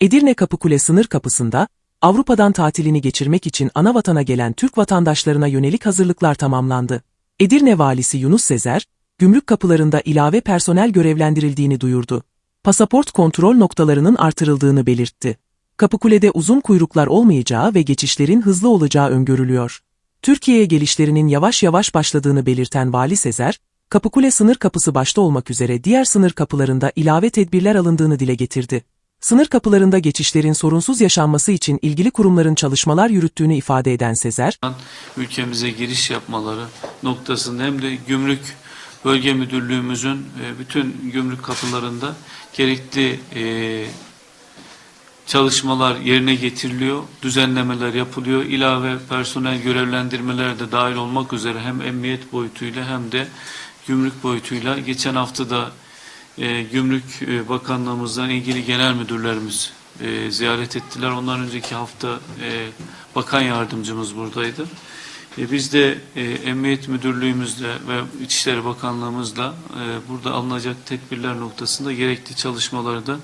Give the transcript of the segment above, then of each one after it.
Edirne Kapıkule sınır kapısında, Avrupa'dan tatilini geçirmek için ana vatana gelen Türk vatandaşlarına yönelik hazırlıklar tamamlandı. Edirne Valisi Yunus Sezer, gümrük kapılarında ilave personel görevlendirildiğini duyurdu. Pasaport kontrol noktalarının artırıldığını belirtti. Kapıkule'de uzun kuyruklar olmayacağı ve geçişlerin hızlı olacağı öngörülüyor. Türkiye'ye gelişlerinin yavaş yavaş başladığını belirten Vali Sezer, Kapıkule sınır kapısı başta olmak üzere diğer sınır kapılarında ilave tedbirler alındığını dile getirdi. Sınır kapılarında geçişlerin sorunsuz yaşanması için ilgili kurumların çalışmalar yürüttüğünü ifade eden Sezer, ülkemize giriş yapmaları noktasında hem de gümrük bölge müdürlüğümüzün e, bütün gümrük kapılarında gerekli e, çalışmalar yerine getiriliyor, düzenlemeler yapılıyor, ilave personel görevlendirmeler de dahil olmak üzere hem emniyet boyutuyla hem de gümrük boyutuyla geçen hafta da e, Gümrük Bakanlığımızdan ilgili genel müdürlerimiz e, ziyaret ettiler. Ondan önceki hafta e, bakan yardımcımız buradaydı. E, biz de e, Emniyet Müdürlüğümüzle ve İçişleri Bakanlığımızla e, burada alınacak tedbirler noktasında gerekli çalışmaları da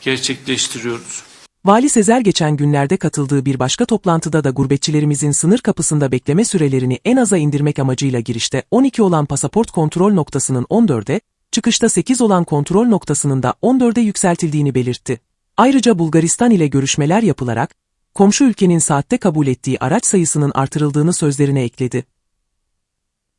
gerçekleştiriyoruz. Vali Sezer geçen günlerde katıldığı bir başka toplantıda da gurbetçilerimizin sınır kapısında bekleme sürelerini en aza indirmek amacıyla girişte 12 olan pasaport kontrol noktasının 14'e, çıkışta 8 olan kontrol noktasının da 14'e yükseltildiğini belirtti. Ayrıca Bulgaristan ile görüşmeler yapılarak, komşu ülkenin saatte kabul ettiği araç sayısının artırıldığını sözlerine ekledi.